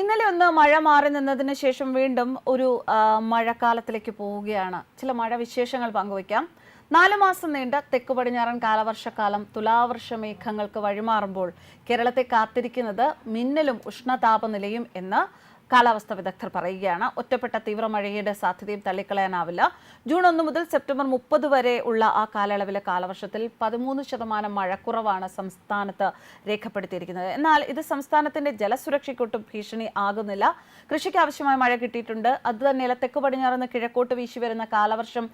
ഇന്നലെ ഒന്ന് മഴ മാറി നിന്നതിന് ശേഷം വീണ്ടും ഒരു മഴക്കാലത്തിലേക്ക് പോവുകയാണ്. ചില മഴ വിശേഷങ്ങൾ പങ്കുവയ്ക്കാം. നാലു മാസം നീണ്ട തെക്ക് പടിഞ്ഞാറൻ കാലവർഷക്കാലം തുലാവർഷ മേഘങ്ങൾക്ക് വഴിമാറുമ്പോൾ കേരളത്തെ കാത്തിരിക്കുന്നത് മിന്നലും ഉഷ്ണതാപനിലയും എന്ന് കാലാവസ്ഥ വിദഗ്ധർ പറയുകയാണ് ഒറ്റപ്പെട്ട തീവ്രമഴയുടെ സാധ്യതയും തള്ളിക്കളയാനാവില്ല. ജൂൺ ഒന്ന് മുതൽ സെപ്റ്റംബർ മുപ്പത് വരെ ഉള്ള ആ കാലയളവിലെ കാലവർഷത്തിൽ പതിമൂന്ന് ശതമാനം മഴക്കുറവാണ് സംസ്ഥാനത്ത് രേഖപ്പെടുത്തിയിരിക്കുന്നത്. എന്നാൽ ഇത് സംസ്ഥാനത്തിന്റെ ജലസുരക്ഷയ്ക്കൊട്ടും ഭീഷണി ആകുന്നില്ല. കൃഷിക്ക് ആവശ്യമായ മഴ കിട്ടിയിട്ടുണ്ട്. അത് തന്നെയല്ല തെക്ക് പടിഞ്ഞാറുനിന്ന് കിഴക്കോട്ട് വീശി വരുന്ന കാലവർഷം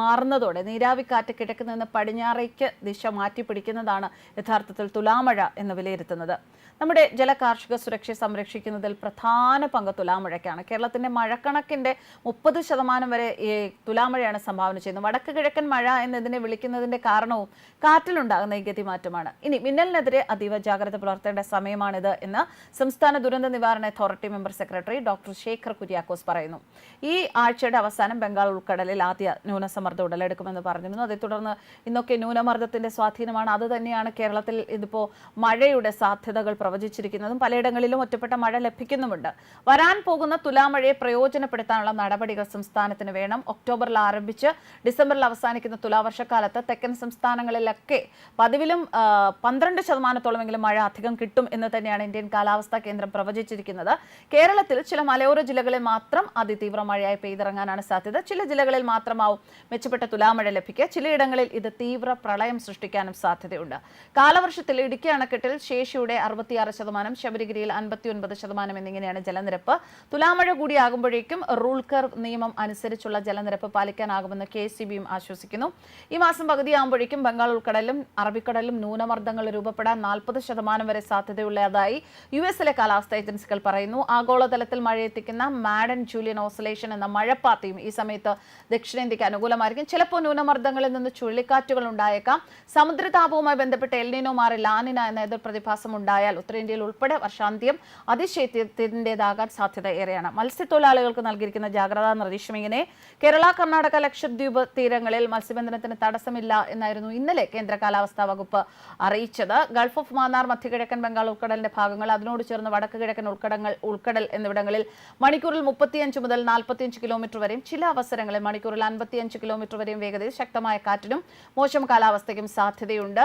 മാറുന്നതോടെ നീരാവിക്കാറ്റ് കിഴക്ക് നിന്ന് പടിഞ്ഞാറേക്ക് ദിശ മാറ്റി പിടിക്കുന്നതാണ് യഥാർത്ഥത്തിൽ തുലാമഴ എന്ന് വിലയിരുത്തുന്നത്. നമ്മുടെ ജല കാർഷിക സുരക്ഷയെ സംരക്ഷിക്കുന്നതിൽ പ്രധാന പങ്ക് തുലാമഴയ്ക്കാണ്. കേരളത്തിന്റെ മഴക്കണക്കിന്റെ മുപ്പത് ശതമാനം വരെ ഈ തുലാമഴയാണ് സംഭാവന ചെയ്യുന്നത്. വടക്ക് കിഴക്കൻ മഴ എന്നതിനെ വിളിക്കുന്നതിന്റെ കാരണവും കാറ്റിലുണ്ടാകുന്ന ഈ ഗതിമാറ്റമാണ്. ഇനി മിന്നലിനെതിരെ അതീവ ജാഗ്രത പുലർത്തേണ്ട സമയമാണിത് എന്ന് സംസ്ഥാന ദുരന്ത നിവാരണ authority member secretary doctor Shekhar Kuriakose പറയുന്നു. ഈ ആഴ്ചയുടെ അവസാനം ബംഗാൾ ഉൾക്കടലിൽ ആദ്യ ന്യൂനസമ്മർദ്ദം ഉടലെടുക്കുമെന്ന് പറഞ്ഞിരുന്നു. അതേ തുടർന്ന് ഇന്നൊക്കെ ന്യൂനമർദ്ദത്തിന്റെ സ്വാധീനമാണ്. അത് തന്നെയാണ് കേരളത്തിൽ ഇതിപ്പോ മഴയുടെ സാധ്യതകൾ പ്രവചിച്ചിരിക്കുന്നതും. പലയിടങ്ങളിലും ഒറ്റപ്പെട്ട മഴ ലഭിക്കുന്നുമുണ്ട്. വരാൻ പോകുന്ന തുലാമഴയെ പ്രയോജനപ്പെടുത്താനുള്ള നടപടികൾ സംസ്ഥാനത്തിന് വേണം. ഒക്ടോബറിൽ ആരംഭിച്ച് ഡിസംബറിൽ അവസാനിക്കുന്ന തുലാവർഷക്കാലത്ത് തെക്കൻ സംസ്ഥാനങ്ങളിലൊക്കെ പതിവിലും പന്ത്രണ്ട് ശതമാനത്തോളമെങ്കിലും മഴ അധികം കിട്ടും എന്ന് തന്നെയാണ് ഇന്ത്യൻ കാലാവസ്ഥാ കേന്ദ്രം പ്രവചിച്ചിരിക്കുന്നത്. കേരളത്തിൽ ചില മലയോര ജില്ലകളിൽ മാത്രം അതിതീവ്ര മഴയായി പെയ്തിറങ്ങാനാണ് സാധ്യത. ചില ജില്ലകളിൽ മാത്രമാവും മെച്ചപ്പെട്ട തുലാമഴ ലഭിക്കുക. ചിലയിടങ്ങളിൽ ഇത് തീവ്ര പ്രളയം സൃഷ്ടിക്കാനും സാധ്യതയുണ്ട്. കാലവർഷത്തിൽ ഇടുക്കി അണക്കെട്ടിൽ ശേഷിയുടെ അറുപത്തിയാറ് ശതമാനം ശബരിഗിരിയിൽ അൻപത്തിയൊൻപത് ശതമാനം എന്നിങ്ങനെയാണ് ജലനിരപ്പ്. തുലാമഴ കൂടിയാകുമ്പോഴേക്കും റൂൾ കർവ് നിയമം അനുസരിച്ചുള്ള ജലനിരപ്പ് പാലിക്കാനാകുമെന്ന് കെ സി ബിയും ആശ്വസിക്കുന്നു. ഈ മാസം പകുതിയാകുമ്പോഴേക്കും ബംഗാൾ ഉൾക്കടലും അറബിക്കടലും ന്യൂനമർദ്ദങ്ങൾ രൂപപ്പെടാൻ നാൽപ്പത് ശതമാനം വരെ സാധ്യതയുള്ളതായി യു എസിലെ കാലാവസ്ഥാ ഏജൻസികൾ പറയുന്നു. ആഗോളതലത്തിൽ മഴയെത്തിക്കുന്ന മാഡൻ ജൂലിയൻ ഓസലേഷൻ എന്ന മഴപ്പാത്തിയും ഈ സമയത്ത് ദക്ഷിണേന്ത്യക്ക് അനുകൂലമായിരിക്കും. ചിലപ്പോൾ ന്യൂനമർദ്ദങ്ങളിൽ നിന്ന് ചുഴലിക്കാറ്റുകൾ ഉണ്ടായേക്കാം. സമുദ്രതാപവുമായി ബന്ധപ്പെട്ട് എൽനിനോ മാറി ലാനിന എന്ന എതിർ പ്രതിഭാസം ഉണ്ടായാൽ ഉത്തരേന്ത്യയിൽ ഉൾപ്പെടെ വർഷാന്ത്യം അതിശൈത്യത്തിന്റെതാകാൻ സാധ്യത ഏറെയാണ്. മത്സ്യത്തൊഴിലാളികൾക്ക് നൽകിയിരിക്കുന്ന ജാഗ്രതാ നിർദ്ദേശം ഇങ്ങനെ. കേരള കർണാടക ലക്ഷദ്വീപ് തീരങ്ങളിൽ മത്സ്യബന്ധനത്തിന് തടസ്സമില്ല എന്നായിരുന്നു ഇന്നലെ കേന്ദ്ര കാലാവസ്ഥാ വകുപ്പ് അറിയിച്ചത്. ഗൾഫ് ഓഫ് മാന്നാർ മധ്യകിഴക്കൻ ബംഗാൾ ഉൾക്കടലിന്റെ ഭാഗങ്ങൾ അതിനോട് ചേർന്ന് വടക്ക് കിഴക്കൻ ഉൾക്കടങ്ങൾ ഉൾക്കടൽ എന്നിവിടങ്ങളിൽ മണിക്കൂറിൽ മുപ്പത്തിയഞ്ച് മുതൽ നാൽപ്പത്തിയഞ്ച് കിലോമീറ്റർ വരെയും ചില അവസരങ്ങളിൽ മണിക്കൂറിൽ അൻപത്തിയഞ്ച് കിലോമീറ്റർ വരെയും വേഗതയിൽ ശക്തമായ കാറ്റിനും മോശം കാലാവസ്ഥയ്ക്കും സാധ്യതയുണ്ട്.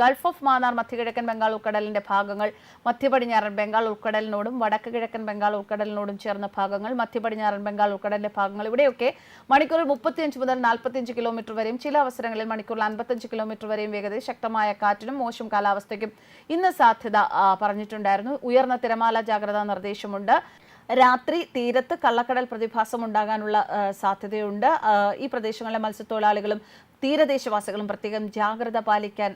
ഗൾഫ് ഓഫ് മാന്നാർ മധ്യകിഴക്കൻ ബംഗാൾ ഉൾക്കടലിന്റെ ഭാഗങ്ങൾ മധ്യ പടിഞ്ഞാറൻ ബംഗാൾ ഉൾക്കടലിനോടും വടക്ക് കിഴക്കൻ ബംഗാൾ ഉൾക്കടലിനോടും ചേർന്ന ഭാഗങ്ങൾ മധ്യപടിഞ്ഞാറൻ ബംഗാൾ ഉൾക്കടലിന്റെ ഭാഗങ്ങൾ ഇവിടെയൊക്കെ മണിക്കൂറിൽ മുപ്പത്തിയഞ്ച് മുതൽ നാൽപ്പത്തിയഞ്ച് കിലോമീറ്റർ വരെയും ചില അവസരങ്ങളിൽ മണിക്കൂറിൽ അൻപത്തഞ്ച് കിലോമീറ്റർ വരെയും വേഗതയിൽ ശക്തമായ കാറ്റിനും മോശം കാലാവസ്ഥയ്ക്കും ഇന്ന് സാധ്യത പറഞ്ഞിട്ടുണ്ടായിരുന്നു. ഉയർന്ന തിരമാല ജാഗ്രതാ നിർദ്ദേശമുണ്ട്. രാത്രി തീരത്ത് കള്ളക്കടൽ പ്രതിഭാസം ഉണ്ടാകാനുള്ള സാധ്യതയുണ്ട്. ഈ പ്രദേശങ്ങളിലെ മത്സ്യത്തൊഴിലാളികളും തീരദേശവാസികളും പ്രത്യേകം ജാഗ്രത പാലിക്കാൻ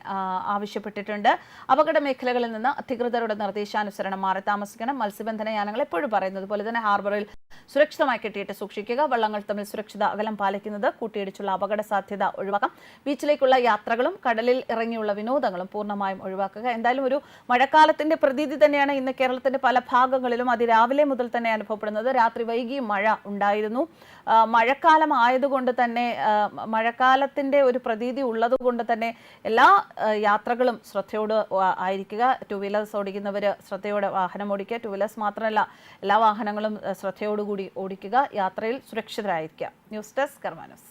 ആവശ്യപ്പെട്ടിട്ടുണ്ട്. അപകട മേഖലകളിൽ നിന്ന് അധികൃതരുടെ നിർദ്ദേശാനുസരണം മാറി താമസിക്കണം. മത്സ്യബന്ധന യാനങ്ങൾ എപ്പോഴും പറയുന്നത് പോലെ തന്നെ ഹാർബറിൽ സുരക്ഷിതമായി കെട്ടിയിട്ട് സൂക്ഷിക്കുക. വള്ളങ്ങൾ തമ്മിൽ സുരക്ഷിത അകലം പാലിക്കുന്നത് കൂട്ടിയിടിച്ചുള്ള അപകട സാധ്യത ഒഴിവാക്കാം. ബീച്ചിലേക്കുള്ള യാത്രകളും കടലിൽ ഇറങ്ങിയുള്ള വിനോദങ്ങളും പൂർണമായും ഒഴിവാക്കുക. എന്തായാലും ഒരു മഴക്കാലത്തിന്റെ പ്രതീതി തന്നെയാണ് ഇന്ന് കേരളത്തിന്റെ പല ഭാഗങ്ങളിലും അതിരാവിലെ മുതൽ തന്നെ അനുഭവപ്പെടുന്നത്. രാത്രി വൈകി മഴ ഉണ്ടായിരുന്നു. മഴക്കാലം ആയതുകൊണ്ട് തന്നെ ആ, മഴക്കാലത്തിന്റെ ഒരു പ്രതീതി ഉള്ളത് കൊണ്ട് തന്നെ എല്ലാ യാത്രകളും ശ്രദ്ധയോട് ആയിരിക്കുക. ടു വീലേഴ്സ് ഓടിക്കുന്നവർ ശ്രദ്ധയോടെ വാഹനം ഓടിക്കുക. ടു വീലേഴ്സ് മാത്രമല്ല എല്ലാ വാഹനങ്ങളും ശ്രദ്ധയോടുകൂടി ഓടിക്കുക. യാത്രയിൽ സുരക്ഷിതരായിരിക്കുക. News desk കർമാനസ്